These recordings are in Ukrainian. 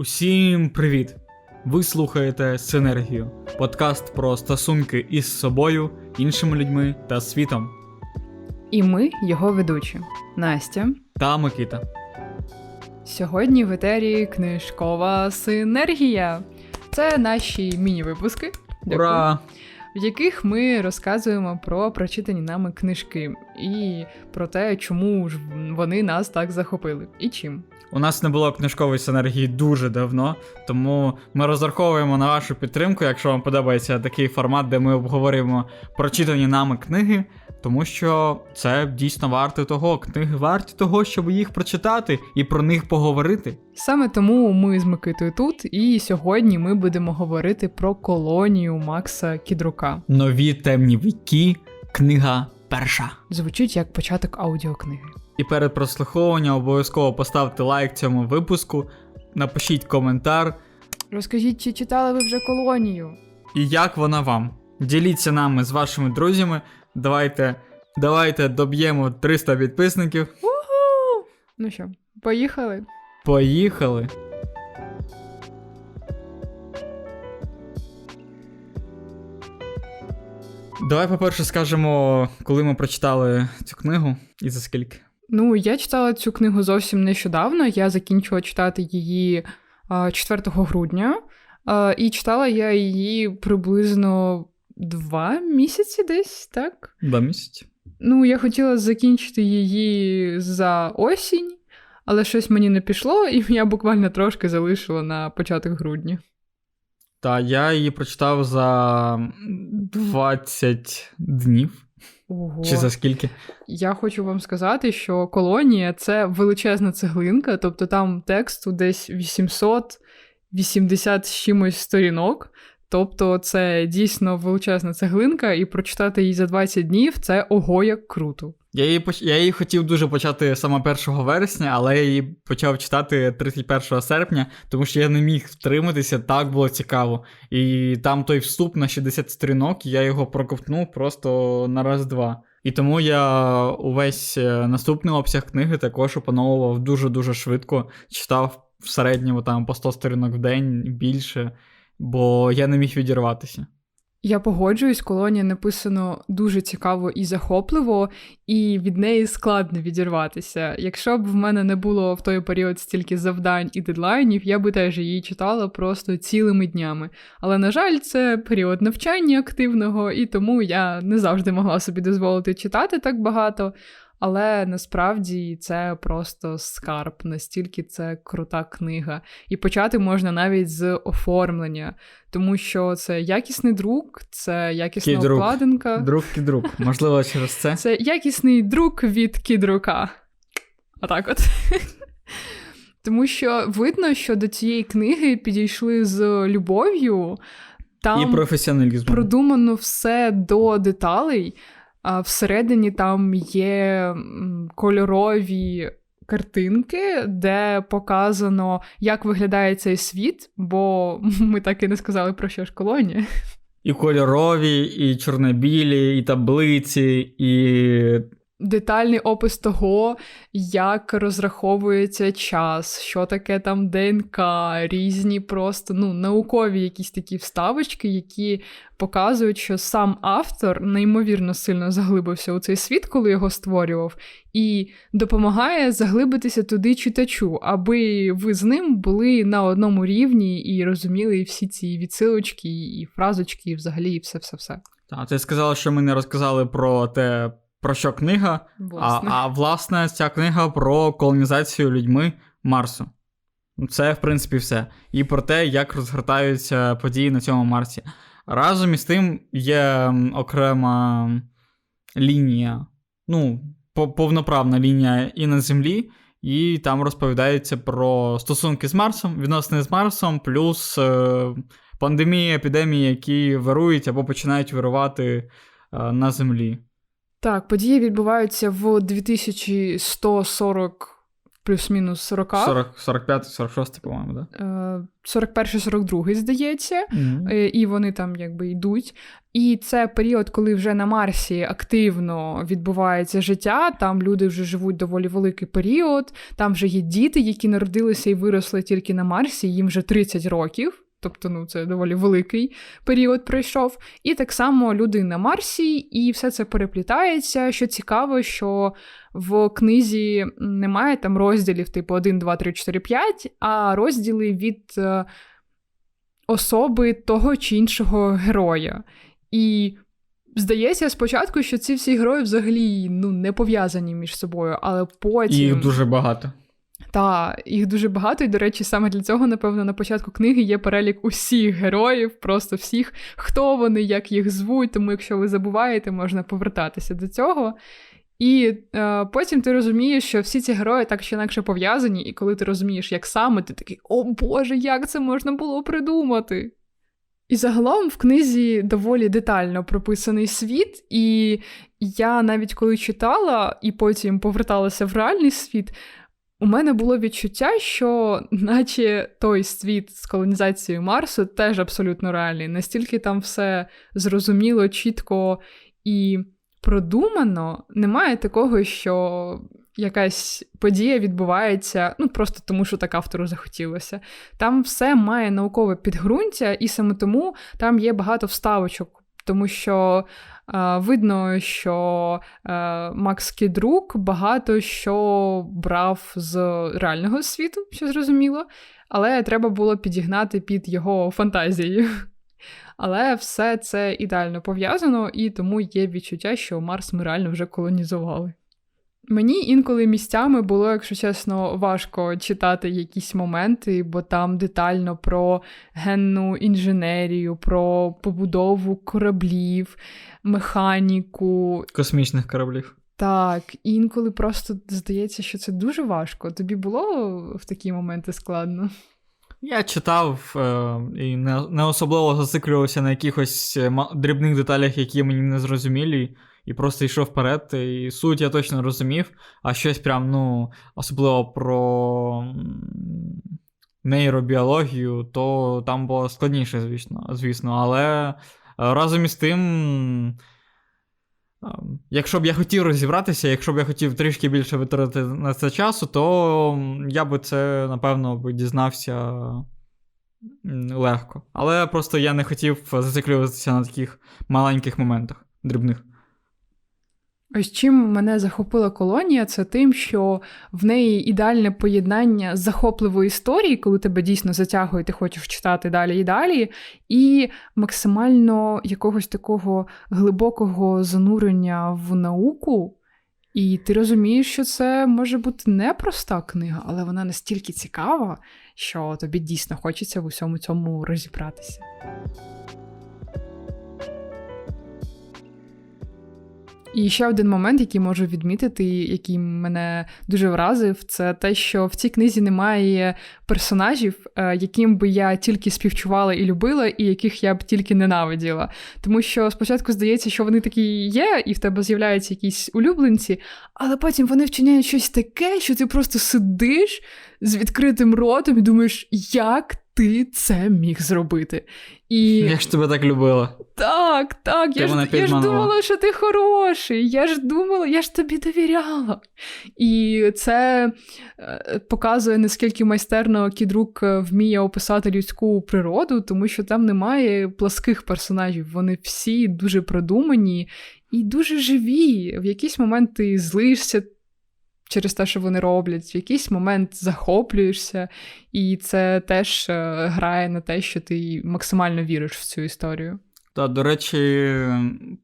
Усім привіт! Ви слухаєте Синергію, подкаст про стосунки із собою, іншими людьми та світом. І ми його ведучі Настя. Та Микита. Сьогодні в етері книжкова синергія. Це наші міні-випуски, Ура! в яких ми розказуємо про прочитані нами книжки і про те, чому ж вони нас так захопили і чим. У нас не було книжкової синергії дуже давно, тому ми розраховуємо на вашу підтримку, якщо вам подобається такий формат, де ми обговорюємо прочитані нами книги, тому що це дійсно варто того. Книги варті того, щоб їх прочитати і про них поговорити. Sаме тому ми з Микитою тут, і сьогодні ми будемо говорити про колонію Макса Кідрука. Нові темні віки, книга перша. Звучить як початок аудіокниги. І перед прослуховуванням обов'язково поставте лайк цьому випуску, напишіть коментар, Розкажіть, чи читали ви вже колонію? і як вона вам. Діліться нами з вашими друзями. Давайте, давайте доб'ємо 300 підписників. Уху! Ну що, поїхали? Поїхали! Давай, по-перше, скажемо, коли ми прочитали цю книгу і за скільки. Ну, я читала цю книгу зовсім нещодавно. Я закінчила читати її 4 грудня, і читала я її приблизно два місяці десь, так? Два місяці. Ну, я хотіла закінчити її за осінь, але щось мені не пішло, і я буквально трошки залишила на початок грудня. Та я її прочитав за 20 днів. Ого. Чи за скільки? Я хочу вам сказати, що колонія це величезна цеглинка, тобто там тексту десь 880 з чимось сторінок. Тобто це дійсно величезна цеглинка, і прочитати її за 20 днів це ого як круто. Я її, я її хотів дуже почати саме 1 вересня, але я її почав читати 31 серпня, тому що я не міг втриматися, так було цікаво. І там той вступ на 60 сторінок, я його проковтнув просто на раз-два. І тому я увесь е, наступний обсяг книги також опановував дуже-дуже швидко, читав в середньому там по 100 сторінок в день більше, бо я не міг відірватися. Я погоджуюсь, колонія написано дуже цікаво і захопливо, і від неї складно відірватися. Якщо б в мене не було в той період стільки завдань і дедлайнів, я би теж її читала просто цілими днями. Але, на жаль, це період навчання активного, і тому я не завжди могла собі дозволити читати так багато. Але насправді це просто скарб, настільки це крута книга. І почати можна навіть з оформлення, тому що це якісний друк, це якісна Кідрук. обкладинка, Друг друг. Можливо, через це. це якісний друк від кідрука. Отак от. Тому що видно, що до цієї книги підійшли з любов'ю. Там І професіоналізм. продумано все до деталей. А всередині там є кольорові картинки, де показано, як виглядає цей світ, бо ми так і не сказали про що ж колонія. І кольорові, і чорнобілі, і таблиці, і. Детальний опис того, як розраховується час, що таке там ДНК, різні просто ну, наукові якісь такі вставочки, які показують, що сам автор неймовірно сильно заглибився у цей світ, коли його створював, і допомагає заглибитися туди читачу, аби ви з ним були на одному рівні і розуміли всі ці відсилочки, і фразочки, і взагалі, і все-все-все. Та, ти сказала, що ми не розказали про те, про що книга. А, а власне, ця книга про колонізацію людьми Марсу. Це, в принципі, все. І про те, як розгортаються події на цьому Марсі. Разом із тим є окрема лінія, ну, повноправна лінія і на Землі, і там розповідається про стосунки з Марсом, відносини з Марсом, плюс е, пандемії, епідемії, які вирують або починають вирувати е, на Землі. Так, події відбуваються в 2140 плюс-мінус 40. 40, 45, 46, по-моєму, да? Е, 41-42, здається. Мгм. Е, і вони там якби йдуть. І це період, коли вже на Марсі активно відбувається життя. Там люди вже живуть доволі великий період. Там вже є діти, які народилися і виросли тільки на Марсі, їм вже 30 років. Тобто, ну це доволі великий період пройшов. І так само люди на Марсі, і все це переплітається. Що цікаво, що в книзі немає там розділів, типу 1, 2, 3, 4, 5, а розділи від е, особи того чи іншого героя. І здається спочатку, що ці всі герої взагалі ну, не пов'язані між собою, але потім. І їх дуже багато. Та, їх дуже багато, і, до речі, саме для цього, напевно, на початку книги є перелік усіх героїв, просто всіх, хто вони, як їх звуть. Тому, якщо ви забуваєте, можна повертатися до цього. І е, потім ти розумієш, що всі ці герої так чи інакше пов'язані, і коли ти розумієш, як саме, ти такий, о Боже, як це можна було придумати? І загалом в книзі доволі детально прописаний світ, і я навіть коли читала і потім поверталася в реальний світ, у мене було відчуття, що, наче той світ з колонізацією Марсу теж абсолютно реальний. Настільки там все зрозуміло, чітко і продумано, немає такого, що якась подія відбувається, ну просто тому, що так автору захотілося. Там все має наукове підґрунтя, і саме тому там є багато вставочок, тому що. Видно, що е, Макс Кідрук багато що брав з реального світу, що зрозуміло, але треба було підігнати під його фантазії. Але все це ідеально пов'язано, і тому є відчуття, що Марс ми реально вже колонізували. Мені інколи місцями було, якщо чесно, важко читати якісь моменти, бо там детально про генну інженерію, про побудову кораблів, механіку. Космічних кораблів. Так, інколи просто здається, що це дуже важко. Тобі було в такі моменти складно? Я читав е, і не, особливо зациклювався на якихось е, дрібних деталях, які мені не зрозумілі, і просто йшов вперед. І суть я точно розумів, а щось прям, ну, особливо про нейробіологію, то там було складніше, звісно, звісно. Але е, разом із тим. Якщо б я хотів розібратися, якщо б я хотів трішки більше витратити на це часу, то я би це, напевно, би дізнався легко. Але просто я не хотів зациклюватися на таких маленьких моментах, дрібних. Ось чим мене захопила колонія, це тим, що в неї ідеальне поєднання захопливої історії, коли тебе дійсно затягує, ти хочеш читати далі і далі, і максимально якогось такого глибокого занурення в науку. І ти розумієш, що це може бути непроста книга, але вона настільки цікава, що тобі дійсно хочеться в усьому цьому розібратися. І ще один момент, який можу відмітити, який мене дуже вразив, це те, що в цій книзі немає персонажів, е, яким би я тільки співчувала і любила, і яких я б тільки ненавиділа. Тому що спочатку здається, що вони такі є, і в тебе з'являються якісь улюбленці, але потім вони вчиняють щось таке, що ти просто сидиш з відкритим ротом і думаєш, як ти це міг зробити. І... Я ж тебе так любила. Так, так, я ж, я ж думала, що ти хороший. Я ж думала, я ж тобі довіряла. І це е, показує, наскільки майстерно кідрук е, вміє описати людську природу, тому що там немає пласких персонажів. Вони всі дуже продумані і дуже живі. В якийсь момент ти злишся через те, що вони роблять, в якийсь момент захоплюєшся, і це теж е, грає на те, що ти максимально віриш в цю історію. Та, до речі,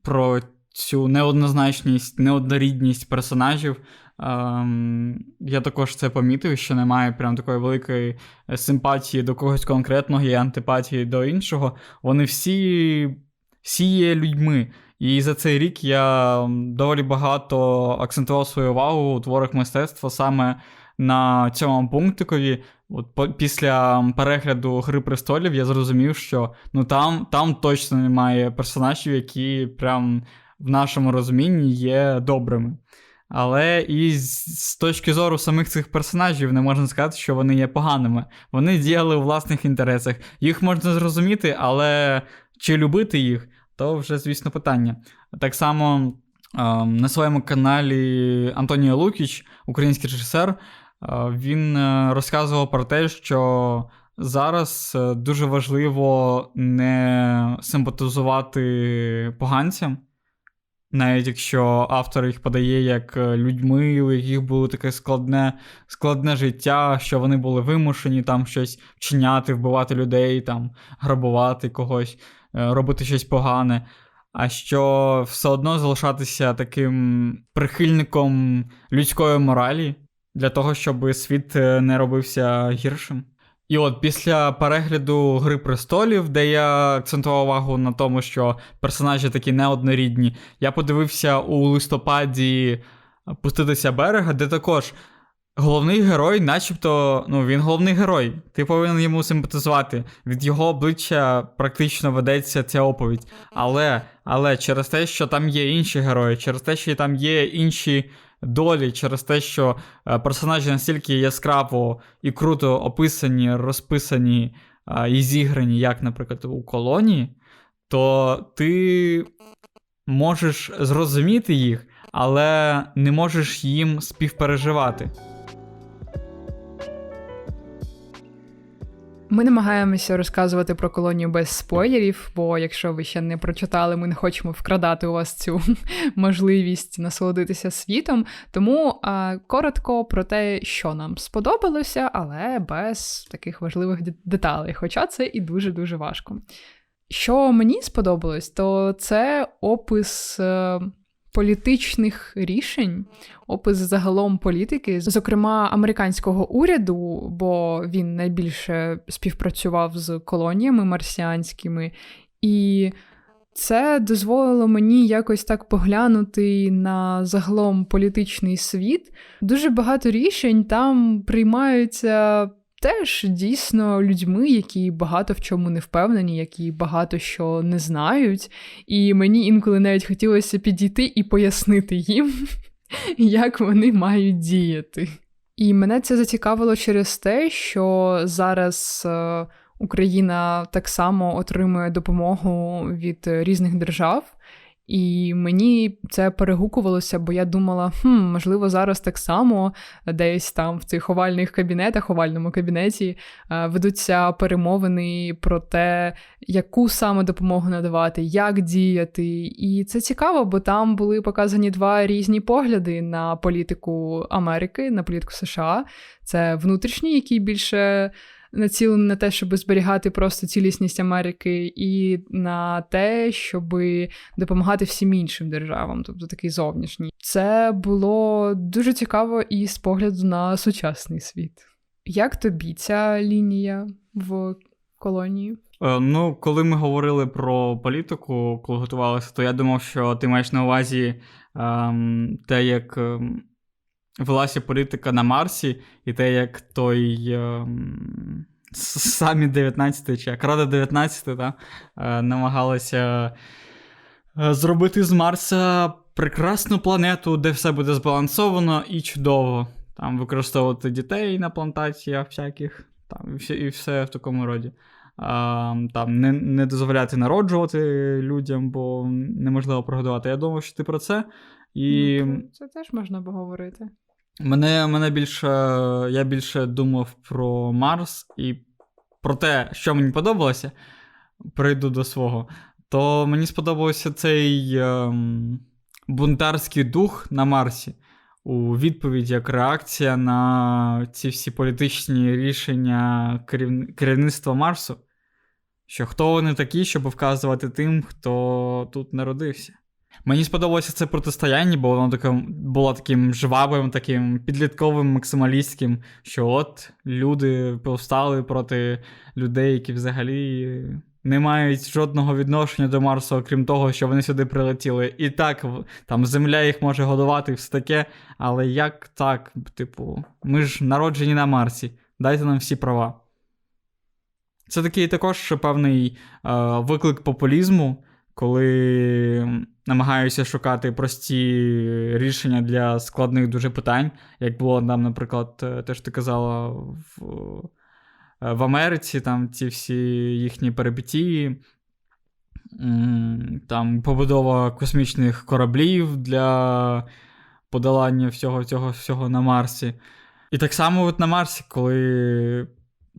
про цю неоднозначність, неоднорідність персонажів. Ем, я також це помітив, що немає прям такої великої симпатії до когось конкретного і антипатії до іншого. Вони всі всі є людьми. І за цей рік я доволі багато акцентував свою увагу у творах мистецтва саме на цьому пунктикові. От по, Після перегляду Гри престолів я зрозумів, що ну там там точно немає персонажів, які прям в нашому розумінні є добрими. Але і з, точки зору самих цих персонажів не можна сказати, що вони є поганими. Вони діяли у власних інтересах. Їх можна зрозуміти, але чи любити їх, то вже, звісно, питання. Так само ем, на своєму каналі Антоніо Лукіч, український режисер, е, він е, розказував про те, що зараз е, дуже важливо не симпатизувати поганцям, навіть якщо автор їх подає як людьми, у яких було таке складне, складне життя, що вони були вимушені там щось вчиняти, вбивати людей, там, грабувати когось, робити щось погане. А що все одно залишатися таким прихильником людської моралі для того, щоб світ е, не робився гіршим. І от після перегляду Гри престолів, де я акцентував увагу на тому, що персонажі такі неоднорідні, я подивився у листопаді Пуститися берега, де також головний герой, начебто, ну він головний герой. Ти повинен йому симпатизувати. Від його обличчя практично ведеться ця оповідь. Але, але через те, що там є інші герої, через те, що там є інші долі, через те, що е, персонажі настільки яскраво і круто описані, розписані е, і зіграні, як, наприклад, у колонії, то ти можеш зрозуміти їх, але не можеш їм співпереживати. Ми намагаємося розказувати про колонію без спойлерів, бо якщо ви ще не прочитали, ми не хочемо вкрадати у вас цю можливість насолодитися світом. Тому а, коротко про те, що нам сподобалося, але без таких важливих деталей. Хоча це і дуже дуже важко. Що мені сподобалось, то це опис. Політичних рішень, опис загалом політики, зокрема американського уряду, бо він найбільше співпрацював з колоніями марсіанськими, і це дозволило мені якось так поглянути на загалом політичний світ. Дуже багато рішень там приймаються. Теж дійсно людьми, які багато в чому не впевнені, які багато що не знають, і мені інколи навіть хотілося підійти і пояснити їм, як вони мають діяти. І мене це зацікавило через те, що зараз е, Україна так само отримує допомогу від різних держав. І мені це перегукувалося, бо я думала, хм, можливо, зараз так само десь там в цих овальних кабінетах, овальному кабінеті е, ведуться перемовини про те, яку саме допомогу надавати, як діяти. І це цікаво, бо там були показані два різні погляди на політику Америки, на політику США. Це внутрішній, який більше націлений на те, щоб зберігати просто цілісність Америки, і на те, щоб допомагати всім іншим державам, тобто такий зовнішній. Це було дуже цікаво і з погляду на сучасний світ. Як тобі ця лінія в колонії? Е, Ну, коли ми говорили про політику, коли готувалися, то я думав, що ти маєш на увазі ем, те, як ем, велася політика на Марсі, і те, як той ем, с- самі 19 чи як Рада 19 та, е, намагалася е, зробити з Марса прекрасну планету, де все буде збалансовано і чудово. Там використовувати дітей на плантаціях всяких, там, і все, і все в такому роді. А, там, не, не дозволяти народжувати людям, бо неможливо прогодувати. Я думав, що ти про це. І Ну, це теж можна поговорити. Мене, мене більше, я більше думав про Марс і про те, що мені подобалося, прийду до свого. То мені сподобався цей ем, бунтарський дух на Марсі у відповідь як реакція на ці всі політичні рішення керів... керівництва Марсу. Що хто вони такі, щоб вказувати тим, хто тут народився. Мені сподобалося це протистояння, бо воно таке було таким жвавим, таким підлітковим, максималістським, що от люди повстали проти людей, які взагалі не мають жодного відношення до Марсу, окрім того, що вони сюди прилетіли. І так, там земля їх може годувати, все таке. Але як так? Типу, ми ж народжені на Марсі, дайте нам всі права. Це такий також певний е, виклик популізму, коли намагаюся шукати прості рішення для складних дуже питань, як було там, наприклад, е, те, що ти казала в, е, в Америці, там ці всі їхні перипетії, там побудова космічних кораблів для подолання всього цього всього на Марсі. І так само от на Марсі, коли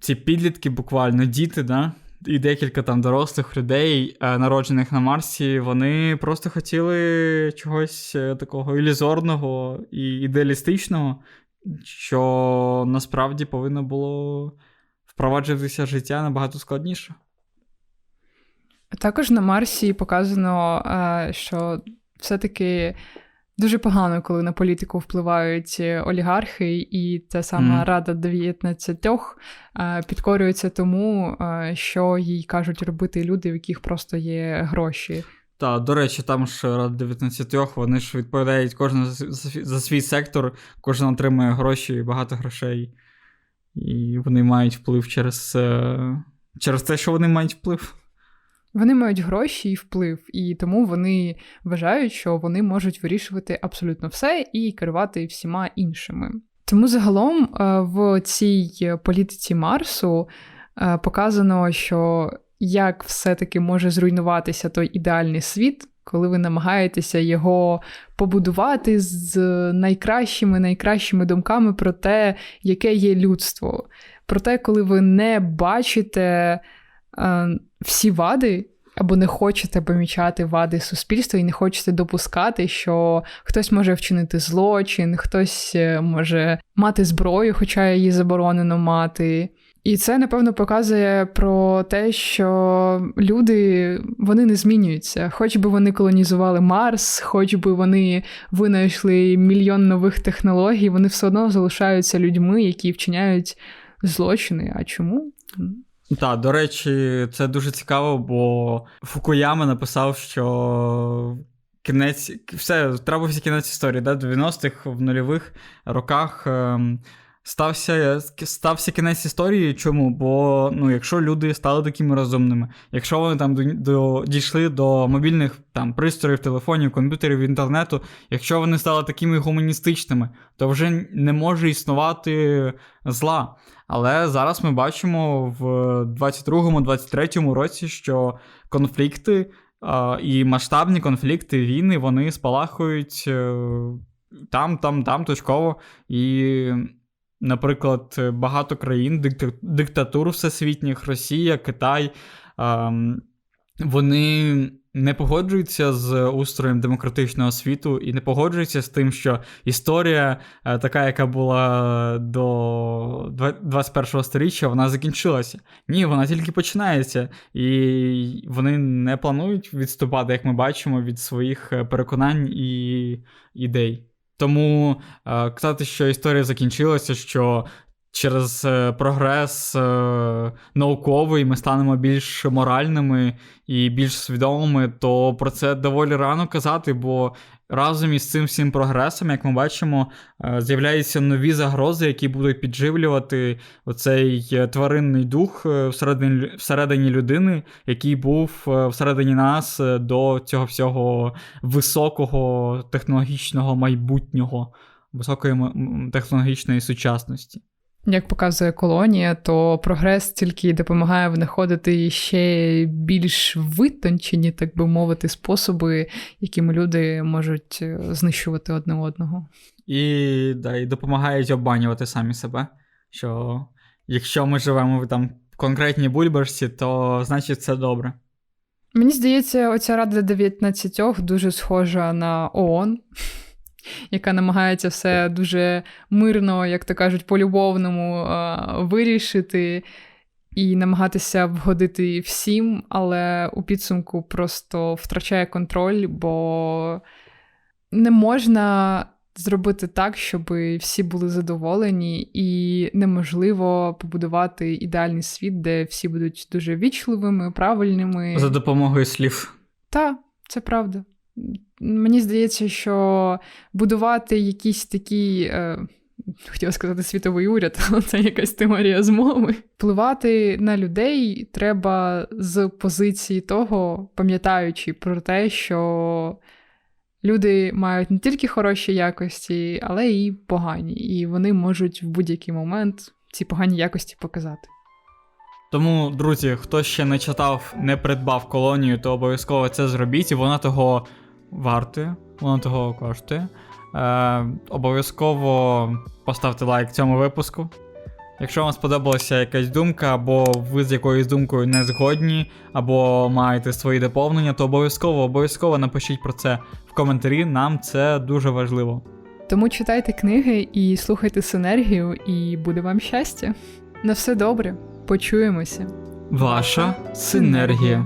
ці підлітки, буквально діти, да, і декілька там дорослих людей, е, народжених на Марсі, вони просто хотіли чогось е, такого ілюзорного і ідеалістичного, що насправді повинно було впроваджуватися життя набагато складніше. Також на Марсі показано, е, що все-таки дуже погано, коли на політику впливають е, олігархи, і та сама Мгм. Рада 19 е, підкорюється тому, е, що їй кажуть робити люди, в яких просто є гроші. Та, до речі, там ж Рад 19, вони ж відповідають кожен за, свій сектор, кожен отримує гроші, багато грошей. І вони мають вплив через, через те, що вони мають вплив. Вони мають гроші і вплив, і тому вони вважають, що вони можуть вирішувати абсолютно все і керувати всіма іншими. Тому загалом е, в цій політиці Марсу е, показано, що як все-таки може зруйнуватися той ідеальний світ, коли ви намагаєтеся його побудувати з найкращими найкращими думками про те, яке є людство. Про те, коли ви не бачите всі вади. Або не хочете помічати вади суспільства і не хочете допускати, що хтось може вчинити злочин, хтось е, може мати зброю, хоча її заборонено мати. І це, напевно, показує про те, що люди вони не змінюються. Хоч би вони колонізували Марс, хоч би вони винайшли мільйон нових технологій, вони все одно залишаються людьми, які вчиняють злочини. А чому? Так, до речі, це дуже цікаво, бо Фукуяма написав, що кінець, все, трапився кінець історії, да? 90-х, в нульових роках ем, стався, стався кінець історії. Чому? Бо ну, якщо люди стали такими розумними, якщо вони там до, до, дійшли до мобільних там, пристроїв, телефонів, комп'ютерів, інтернету, якщо вони стали такими гуманістичними, то вже не може існувати зла. Але зараз ми бачимо в 22-23 році, що конфлікти і масштабні конфлікти війни вони спалахують е, там, там, там точково. І, наприклад, багато країн, дикта- диктатур всесвітніх, Росія, Китай. Вони не погоджуються з устроєм демократичного світу і не погоджуються з тим, що історія, е, така, яка була до 21 століття, вона закінчилася. Ні, вона тільки починається. І вони не планують відступати, як ми бачимо, від своїх е, переконань і ідей. Тому е, казати, що історія закінчилася, що через е, прогрес е, науковий ми станемо більш моральними і більш свідомими, то про це доволі рано казати, бо разом із цим всім прогресом, як ми бачимо, е, з'являються нові загрози, які будуть підживлювати оцей тваринний дух всередині, всередині людини, який був всередині нас до цього всього високого технологічного майбутнього, високої технологічної сучасності. Як показує колонія, то прогрес тільки допомагає знаходити ще більш витончені, так би мовити, способи, якими люди можуть е, знищувати одне одного. І, да, і допомагають обманювати самі себе. Що якщо ми живемо в там конкретній бульбашці, то значить це добре. Мені здається, оця рада 19 дуже схожа на ООН, яка намагається все дуже мирно, як то кажуть, по-любовному е, вирішити і намагатися вгодити всім, але у підсумку просто втрачає контроль, бо не можна зробити так, щоб всі були задоволені, і неможливо побудувати ідеальний світ, де всі будуть дуже вічливими, правильними. За допомогою слів. Та, це правда. Мені здається, що будувати якісь такі е, хотіла сказати світовий уряд, але це якась теорія змови. Впливати на людей треба з позиції того, пам'ятаючи про те, що люди мають не тільки хороші якості, але й погані, і вони можуть в будь-який момент ці погані якості показати. Тому, друзі, хто ще не читав, не придбав колонію, то обов'язково це зробіть, і вона того вартує, вона того коштує. Е, обов'язково поставте лайк цьому випуску. Якщо вам сподобалася якась думка, або ви з якоюсь думкою не згодні, або маєте свої доповнення, то обов'язково обов'язково напишіть про це в коментарі. Нам це дуже важливо. Тому читайте книги і слухайте синергію, і буде вам щастя. На все добре, почуємося. Ваша синергія.